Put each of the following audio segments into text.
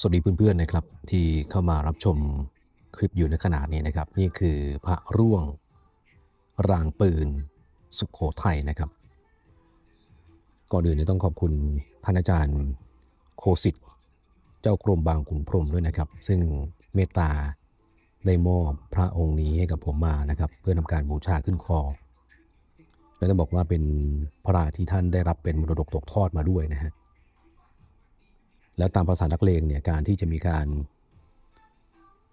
สวัสดีเพื่อนๆนะครับ ที่เข้ามารับชมคลิปอยู่ในขณะนี้นะครับ นี่คือพระร่วงรางปืนสุขโขทัยนะครับ ก่อนอื่นต้องขอบคุณท่านอาจารย์โคสิตเจ้ากรมบางขุนพรมด้วยนะครับ ซึ่งเมตตาได้มอบพระองค์นี้ให้กับผมมานะครับ เพื่อทำการบูชาขึ้นคอ และต้องบอกว่าเป็นพระที่ท่านได้รับเป็นมรดกตกทอดมาด้วยนะฮะ แล้วตามภาษานักเลงเนี่ยการที่จะมีการ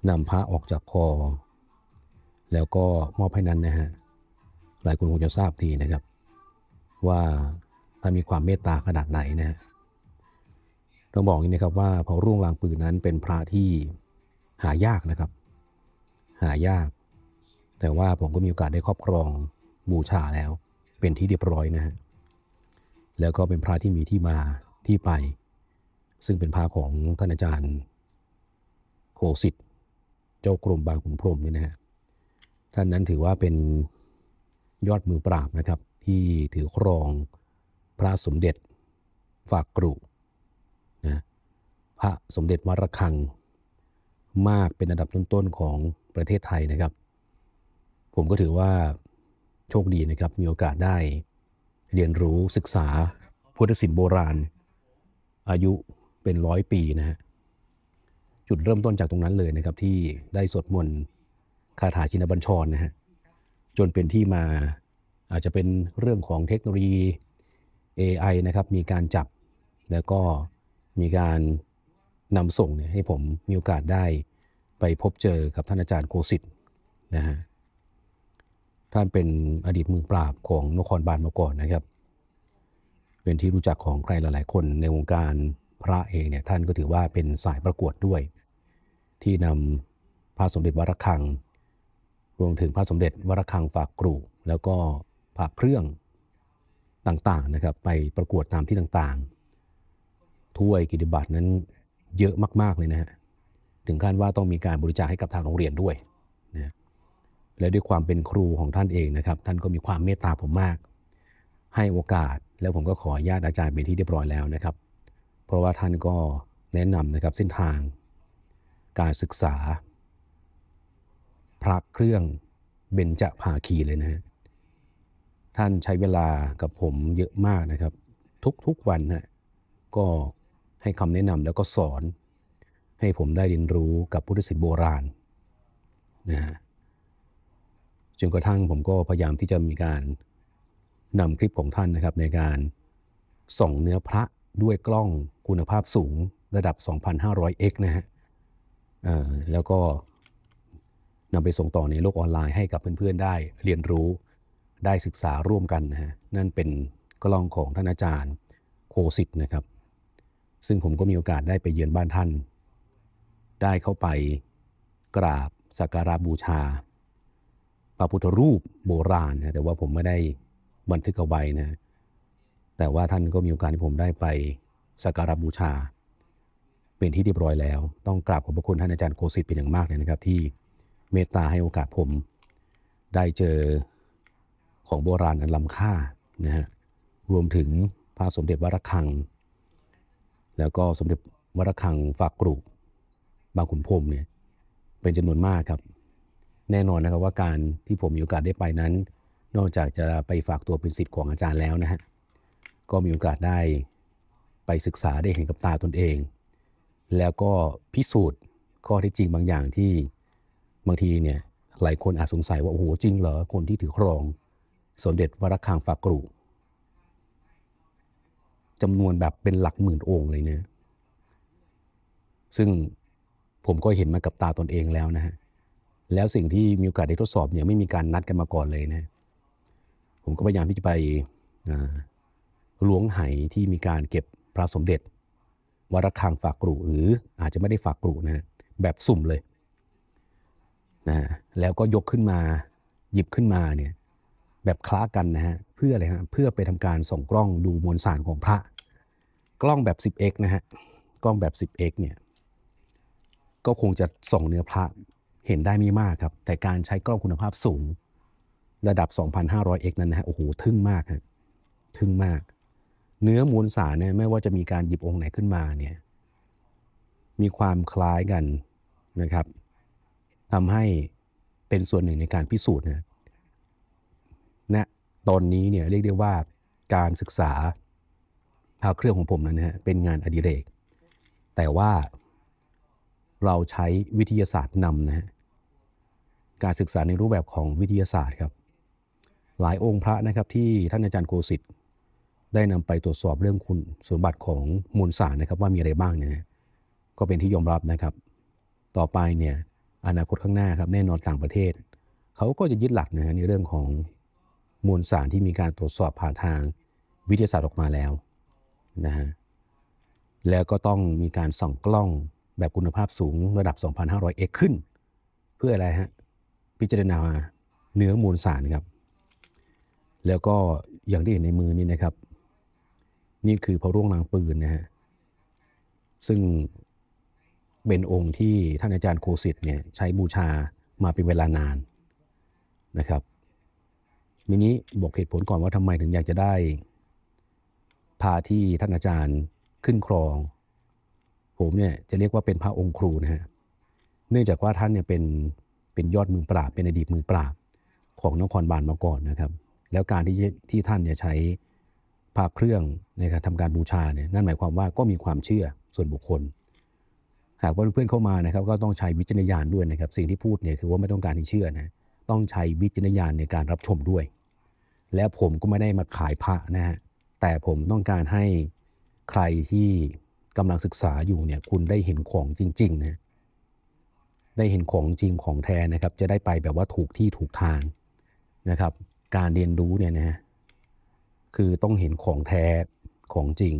นำพระออกจากคอ แล้วก็มอบให้นั้นนะฮะหลายคนคงจะทราบทีนะครับ ว่าท่านมีความเมตตาขนาดไหนนะฮะต้องบอกอย่างนี้นะครับว่าพอร่วงลางปืนนั้นเป็นพระที่หายากนะครับ หายาก แต่ว่าผมก็มีโอกาสได้ครอบครองบูชาแล้ว เป็นที่เรียบร้อยนะฮะแล้วก็เป็นพระที่มีที่มาที่ไป ซึ่งเป็นพระของท่านอาจารย์โคสิทธิ์เจ้ากรมบางขุนพรมนี่นะฮะท่านนั้นถือว่าเป็นยอดมือปราบนะครับ ที่ถือครองพระสมเด็จฝากกรุนะพระสมเด็จวัดระฆัง มากเป็นอันดับต้นๆของประเทศไทยนะครับ ผมก็ถือว่าโชคดีนะครับ มีโอกาสได้เรียนรู้ศึกษาพุทธศิลป์โบราณ อายุ เป็นร้อยปีนะฮะจุดเริ่มต้นจากตรงนั้นเลยนะครับ ที่ได้สวดมนต์คาถาชินบัญชรนะฮะจนเป็นที่มาอาจจะเป็นเรื่องของเทคโนโลยี AI นะครับ มีการจับแล้วก็มีการนำส่งเนี่ยให้ผมมีโอกาสได้ไปพบเจอกับท่านอาจารย์โกสิทธ์นะฮะท่านเป็นอดีตมือปราบของนครบาลมาก่อนนะครับ เป็นที่รู้จักของใครหลาย ๆ คนในวงการ พระเองเนี่ยท่านก็ถือว่าเป็นสายประกวดด้วย ที่นำพระสมเด็จวรคัง รวมถึงพระสมเด็จวรคังฝากกรุแล้วก็พระเครื่องต่างๆนะครับไปประกวดตามที่ต่างๆ ถ้วยกิตติบัตรนั้นเยอะมากๆเลยนะฮะถึงขั้นว่าต้องมีการบริจาคให้กับทางโรงเรียนด้วยนะและด้วยความเป็นครูของท่านเองนะครับ ท่านก็มีความเมตตาผมมาก ให้โอกาสแล้วผมก็ขออนุญาตอาจารย์เป็นที่เรียบร้อยแล้วนะครับ เพราะว่าท่านก็แนะนำนะครับเส้นทาง การศึกษา พระเครื่องเบญจภาคีเลยนะฮะท่านใช้เวลากับผมเยอะมากนะครับ ทุกๆวันฮะก็ให้คำแนะนำแล้วก็สอน ให้ผมได้เรียนรู้กับพุทธศิลป์โบราณนะฮะจนกระทั่งผมก็พยายามที่จะมีการนำคลิปของท่านนะครับในการส่องเนื้อพระด้วยกล้อง คุณภาพสูงระดับ 2,500x นะฮะเอ่อแล้วก็นำไปส่งต่อในโลกออนไลน์ให้กับเพื่อนๆ ได้เรียนรู้ได้ศึกษาร่วมกันนะฮะนั่นเป็นกล้องของท่านอาจารย์โคสิตนะครับ ซึ่งผมก็มีโอกาสได้ไปเยือนบ้านท่าน ได้เข้าไปกราบสักการะบูชาพระพุทธรูปโบราณนะแต่ว่าผมไม่ได้บันทึกเอาไว้นะแต่ว่าท่านก็มีโอกาสที่ผมได้ไป สักการบูชา เป็นที่เรียบร้อยแล้ว ต้องกราบขอบพระคุณท่านอาจารย์โกสิทธิ์เป็นอย่างมากเลยนะครับ ที่เมตตาให้โอกาสผม ได้เจอของโบราณอันล้ำค่านะฮะรวมถึงพระสมเด็จวรคัง แล้วก็สมเด็จวรคังฝากกรุบางขุนพรมเนี่ยเป็นจำนวนมากครับ แน่นอนนะครับว่าการที่ผมมีโอกาสได้ไปนั้น นอกจากจะไปฝากตัวเป็นศิษย์ของอาจารย์แล้วนะฮะก็มีโอกาสได้ ไปศึกษาได้เห็นกับตาตนเอง แล้วก็พิสูจน์ข้อที่จริงบางอย่างที่บางทีเนี่ยหลายคนอาจสงสัยว่าโอ้โหจริงเหรอคนที่ถือครอง สมเด็จวรคังฝากกรุจำนวนแบบเป็นหลักหมื่นองค์เลยเนี่ยซึ่งผมก็เห็นมากับตาตนเองแล้วนะฮะแล้วสิ่งที่มีโอกาสได้ทดสอบเนี่ยไม่มีการนัดกันมาก่อนเลยนะ ผมก็พยายามที่จะไปล้วงไหที่มีการเก็บ พระสมเด็จวรคังฝากกรุหรืออาจจะไม่ได้ฝากกรุนะแบบสุ่มเลยนะแล้วก็ยกขึ้นมาหยิบขึ้นมาเนี่ยแบบคล้ากันนะฮะเพื่ออะไรฮะเพื่อไปทำการส่องกล้องดูมวลสารของพระ กล้องแบบ 10x นะฮะกล้องแบบ 10x เนี่ยก็คงจะส่องเนื้อพระเห็นได้ไม่มากครับ แต่การใช้กล้องคุณภาพสูง ระดับ 2,500x นั้นนะฮะโอ้โหทึ่งมากฮะทึ่งมาก เนื้อมวลสารเนี่ยไม่ว่าจะมีการหยิบองค์ไหนขึ้นมาเนี่ยมีความคล้ายกันนะครับทำให้เป็นส่วนหนึ่งในการพิสูจน์นะณตอนนี้เนี่ยเรียกได้ว่าการศึกษาพาเครื่องของผมนั้นนะฮะเป็นงานอดิเรก แต่ว่าเราใช้วิทยาศาสตร์นำนะฮะการศึกษาในรูปแบบของวิทยาศาสตร์ครับ หลายองค์พระนะครับที่ท่านอาจารย์โกสิทธิ์ ได้นำไปตรวจสอบเรื่องคุณสมบัติของมวลสารนะครับว่ามีอะไรบ้างเนี่ยนะก็เป็นที่ยอมรับนะครับ ต่อไปเนี่ยอนาคตข้างหน้าครับแน่นอนต่างประเทศ เขาก็จะยึดหลักนะฮะในเรื่องของมวลสารที่มีการตรวจสอบผ่านทางวิทยาศาสตร์ออกมาแล้วนะฮะแล้วก็ต้องมีการส่องกล้องแบบคุณภาพสูงระดับ 2,500 x ขึ้น เพื่ออะไรฮะพิจารณาเนื้อมวลสารครับ แล้วก็อย่างที่เห็นในมือนี่นะครับ นี่คือพระร่วงนางปืนนะฮะซึ่งเป็นองค์ที่ท่านอาจารย์โคสิตเนี่ยใช้บูชามาเป็นเวลานานนะครับมินี้บอกเหตุผลก่อนว่าทำไมถึงอยากจะได้ พาที่ท่านอาจารย์ขึ้นครอง ผมเนี่ยจะเรียกว่าเป็นพระองค์ครูนะฮะเนื่องจากว่าท่านเนี่ยเป็นเป็นยอดมือปราบเป็นอดีตมือปราบของนครบาลมาก่อนนะครับ แล้วการที่ที่ท่านเนี่ยใช้ พระเครื่องในการทำการบูชาเนี่ยนั่นหมายความว่าก็มีความเชื่อส่วนบุคคล หากว่าเพื่อนเข้ามานะครับ ก็ต้องใช้วิจารณญาณด้วยนะครับ สิ่งที่พูดเนี่ยคือว่าไม่ต้องการที่เชื่อนะต้องใช้วิจารณญาณในการรับชมด้วย แล้วผมก็ไม่ได้มาขายพระนะฮะแต่ผมต้องการให้ใครที่กำลังศึกษาอยู่เนี่ยคุณได้เห็นของจริงๆนะได้เห็นของจริงของแท้นะครับ จะได้ไปแบบว่าถูกที่ถูกทางนะครับ การเรียนรู้เนี่ยนะฮะ คือต้องเห็นของแท้ของจริง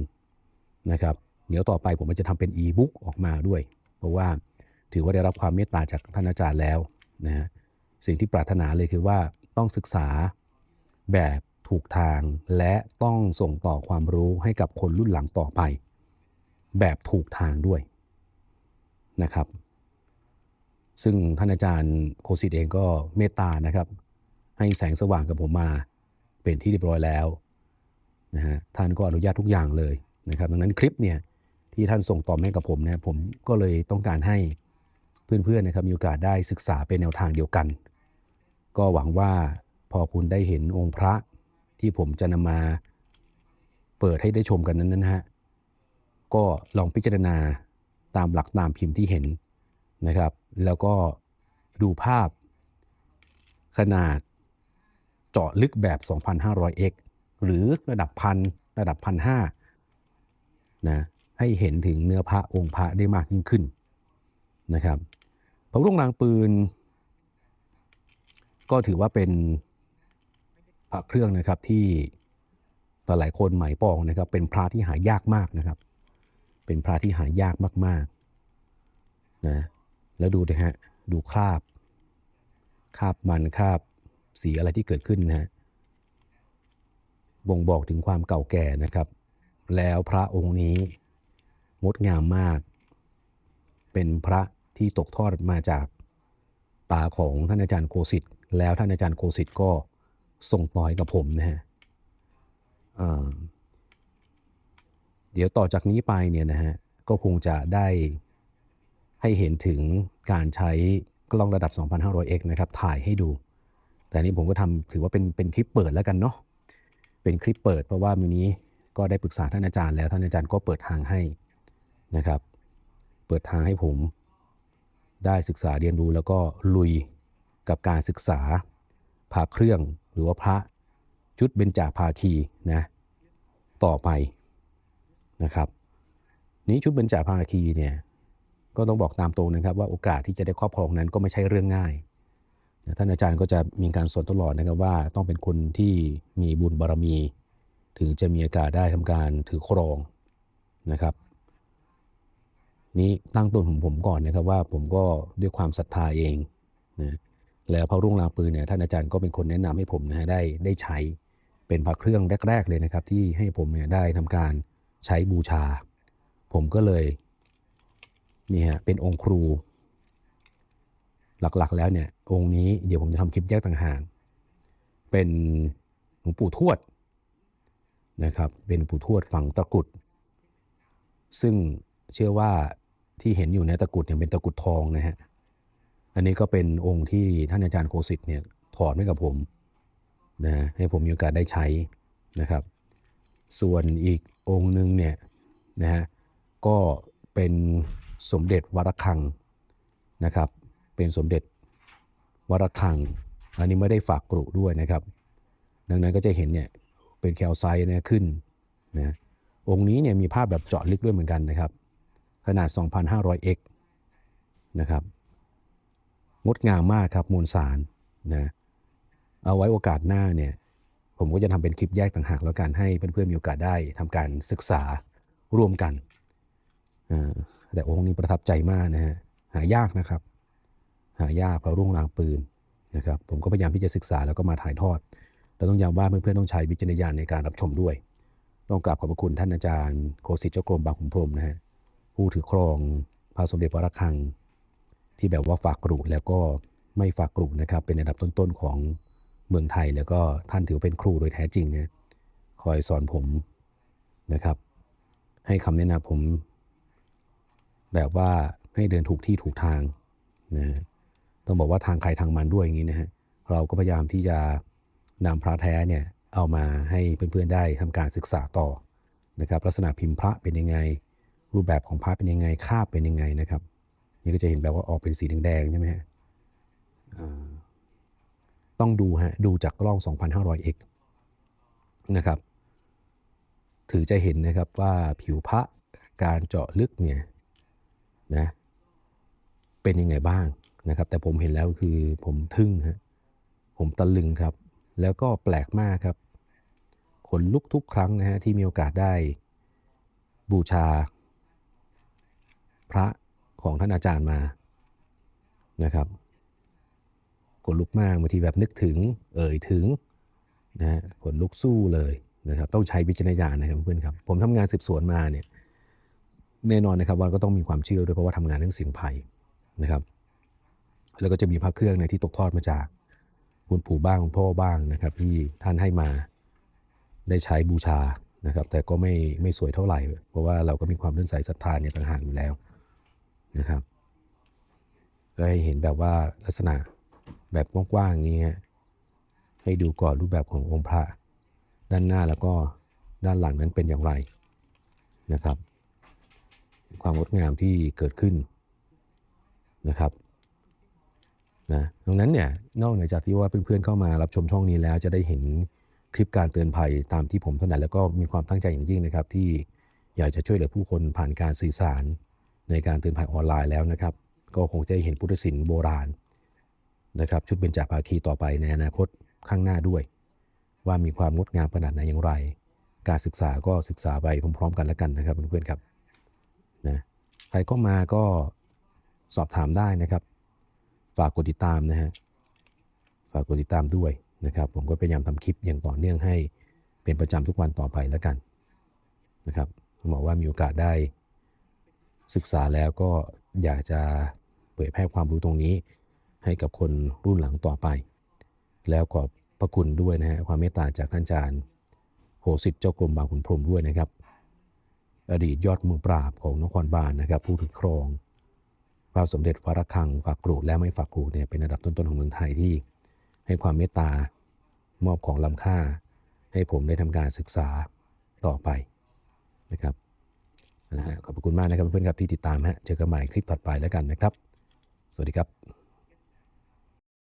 นะครับ เดี๋ยวต่อไปผมจะทำเป็นอีบุ๊กออกมาด้วย เพราะว่าถือว่าได้รับความเมตตาจากท่านอาจารย์แล้วนะฮะสิ่งที่ปรารถนาเลยคือว่าต้องศึกษาแบบถูกทางและต้องส่งต่อความรู้ให้กับคนรุ่นหลังต่อไป แบบถูกทางด้วยนะครับ ซึ่งท่านอาจารย์โคสิตเองก็เมตตานะครับ ให้แสงสว่างกับผมมาเป็นที่เรียบร้อยแล้ว นะฮะท่านก็อนุญาตทุกอย่างเลยนะครับดังนั้นคลิปเนี่ยที่ท่านส่งต่อให้กับผมเนี่ยผมก็เลยต้องการให้เพื่อนๆนะครับมีโอกาสได้ศึกษาเป็นแนวทางเดียวกัน ก็หวังว่าพอคุณได้เห็นองค์พระที่ผมจะนำมาเปิดให้ได้ชมกันนั้นนะฮะก็ลองพิจารณาตามหลักตามพิมพ์ที่เห็นนะครับ แล้วก็ดูภาพขนาดเจาะลึกแบบ 2,500x หรือระดับพันระดับพันห้านะให้เห็นถึงเนื้อพระองค์พระได้มากยิ่งขึ้นนะครับพระรุ่งนางปืน ก็ถือว่าเป็นพระเครื่องนะครับที่ต่อหลายคนหมายปองนะครับ เป็นพระที่หายากมากนะครับ เป็นพระที่หายากมากๆนะแล้วดูนะฮะดูคราบคราบมันคราบสีอะไรที่เกิดขึ้นนะฮะ บ่งบอกถึงความเก่าแก่นะครับ แล้วพระองค์นี้งดงามมาก เป็นพระที่ตกทอดมาจากป่าของท่านอาจารย์โคสิตแล้วท่านอาจารย์โคสิตก็ส่งต่อให้กับผมนะฮะเดี๋ยวต่อจากนี้ไปเนี่ยนะฮะก็คงจะได้ให้เห็นถึงการใช้กล้องระดับ 2,500x นะครับ ถ่ายให้ดู แต่นี้ผมก็ทำถือว่าเป็นเป็นคลิปเปิดแล้วกันเนาะ เป็นคลิปเปิดเพราะว่ามินี้ก็ได้ปรึกษาท่านอาจารย์แล้วท่านอาจารย์ก็เปิดทางให้นะครับ เปิดทางให้ผมได้ศึกษาเรียนรู้แล้วก็ลุยกับการศึกษาพาเครื่องหรือว่าพระชุดเบญจาภาคีนะต่อไปนะครับ นี้ชุดเบญจาภาคีเนี่ยก็ต้องบอกตามตรงนะครับว่าโอกาสที่จะได้ครอบครองนั้นก็ไม่ใช่เรื่องง่าย ท่านอาจารย์ก็จะมีการสอนตลอดนะครับว่าต้องเป็นคนที่มีบุญบารรมี ถึงจะมีโอกาสได้ทำการถือครองนะครับ นี้ตั้งต้นของผมก่อนนะครับว่าผมก็ด้วยความศรัทธาเองนะแล้วพระรุ่งรางปืนเนี่ยท่านอาจารย์ก็เป็นคนแนะนำให้ผมนะฮะได้ได้ใช้เป็นพระเครื่องแรก ๆ เลยนะครับ ที่ให้ผมเนี่ยได้ทำการใช้บูชา ผมก็เลยนี่ฮะเป็นองค์ครู หลักๆ แล้วเนี่ยองค์นี้เดี๋ยวผมจะทำคลิปแยกต่างหากเป็นหลวงปู่ทวดนะครับเป็นปู่ทวดฝั่งตะกุด ซึ่งเชื่อว่าที่เห็นอยู่ในตะกุดเนี่ยเป็นตะกุดทองนะฮะอันนี้ก็เป็นองค์ที่ท่านอาจารย์โคสิตเนี่ยถอดให้กับผมนะให้ผมมีโอกาสได้ใช้นะครับ ส่วนอีกองค์หนึ่งเนี่ยนะฮะก็เป็นสมเด็จวรคังนะครับ เป็นสมเด็จวรคัง อันนี้ไม่ได้ฝากกรุด้วยนะครับ ดังนั้นก็จะเห็นเนี่ยเป็นแคลไซต์เนี่ยขึ้นนะองค์นี้เนี่ยมีภาพแบบเจาะลึกด้วยเหมือนกันนะครับ ขนาด 2,500x นะครับงดงามมากครับมวลสารนะเอาไว้โอกาสหน้าเนี่ยผมก็จะทำเป็นคลิปแยกต่างหากแล้วกันให้เพื่อนๆมีโอกาสได้ทำการศึกษาร่วมกันแต่องค์นี้ประทับใจมากนะฮะหายากนะครับ หายากเพราะรุ่งรางปืนนะครับผมก็พยายามที่จะศึกษาแล้วก็มาถ่ายทอดแต่ต้องย้ำว่าเพื่อนๆต้องใช้วิจารณญาณในการรับชมด้วย ต้องกราบขอบพระคุณท่านอาจารย์โคสิตเจ้ากรมบางขุนพรมนะฮะผู้ถือครองพระสมเด็จพระระฆัง ที่แบบว่าฝากกรุแล้วก็ไม่ฝากกรุนะครับเป็นอันดับต้นๆของเมืองไทยแล้วก็ท่านถือเป็นครูโดยแท้จริงนะคอยสอนผมนะครับ ให้คำแนะนำผม แบบว่าให้เดินถูกที่ถูกทางนะ ต้องบอกว่าทางใครทางมันด้วยอย่างนี้นะฮะเราก็พยายามที่จะนำพระแท้เนี่ยเอามาให้เพื่อนๆได้ทำการศึกษาต่อนะครับ ลักษณะพิมพ์พระเป็นยังไง รูปแบบของพระเป็นยังไงคาบเป็นยังไงนะครับนี่ก็จะเห็นแบบว่าออกเป็นสีแดงๆใช่ไหมฮะต้องดูฮะดูจากกล้อง 2,500x นะครับถือจะเห็นนะครับว่าผิวพระการเจาะลึกเนี่ยนะเป็นยังไงบ้าง นะครับ แต่ผมเห็นแล้วคือผมทึ่งฮะผมตะลึงครับ แล้วก็แปลกมากครับขนลุกทุกครั้งนะฮะที่มีโอกาสได้บูชา พระของท่านอาจารย์มานะครับขนลุกมากบางทีแบบนึกถึง เอ่ยถึงนะฮะขนลุกสู้เลยนะครับ ต้องใช้วิจารณญาณนะครับเพื่อนครับ ผมทำงานสืบสวนมาเนี่ยแน่นอนนะครับว่าก็ต้องมีความเชื่อด้วยเพราะว่าทำงานเรื่องเสียงไผ่นะครับ แล้วก็จะมีพระเครื่องในยที่ตกทอดมาจากคุณปู่บ้างคุณพ่อบ้างนะครับ ที่ท่านให้มาได้ใช้บูชานะครับ แต่ก็ไม่ไม่สวยเท่าไหร่ เพราะว่าเราก็มีความเลื่อมใสศรัทธาเนี่ยต่างหากอยู่แล้วนะครับก็ให้เห็นแบบว่าลักษณะแบบกว้างๆนี้ฮะให้ดูก่อนรูปแบบขององค์พระ ด้านหน้าแล้วก็ด้านหลังนั้นเป็นอย่างไรนะครับ ความงดงามที่เกิดขึ้นนะครับ นะดังนั้นเนี่ยนอกเหนือจากที่ว่าเพื่อนๆเข้ามารับชมช่องนี้แล้ว จะได้เห็นคลิปการเตือนภัยตามที่ผมถนัดแล้วก็มีความตั้งใจอย่างยิ่งนะครับ ที่อยากจะช่วยเหลือผู้คนผ่านการสื่อสาร ในการเตือนภัยออนไลน์แล้วนะครับ ก็คงจะเห็นพุทธศิลป์โบราณนะครับชุดเบญจภาคีต่อไปในอนาคตข้างหน้าด้วย ว่ามีความงดงามขนาดไหนอย่างไร การศึกษาก็ศึกษาไปพร้อมๆ กันแล้วกันนะครับเพื่อนๆครับนะใครก็มาก็สอบถามได้นะครับ ฝากกดติดตามนะฮะฝากกดติดตามด้วยนะครับ ผมก็พยายามทำคลิปอย่างต่อเนื่องให้เป็นประจำทุกวันต่อไปแล้วกันนะครับผมบอกว่ามีโอกาสได้ศึกษาแล้วก็อยากจะเผยแพร่ความรู้ตรงนี้ ให้กับคนรุ่นหลังต่อไป แล้วขอบพระคุณด้วยนะฮะความเมตตาจากท่านอาจารย์โหสิทธิ์เจ้ากรมบางขุนพรหมด้วยนะครับ อดีตยอดมือปราบของนครบาลนะครับ ผู้ถือครอง พระสมเด็จพระระฆังฝากกรุและไม่ฝากกรุเนี่ยเป็นระดับต้นๆของเมืองไทยที่ ให้ความเมตตามอบของล้ำค่า ให้ผมได้ทำการศึกษาต่อไปนะครับนะฮะขอบคุณมากนะครับเพื่อนๆครับที่ติดตามฮะเจอกันใหม่คลิปถัดไปแล้วกันนะครับ สวัสดีครับ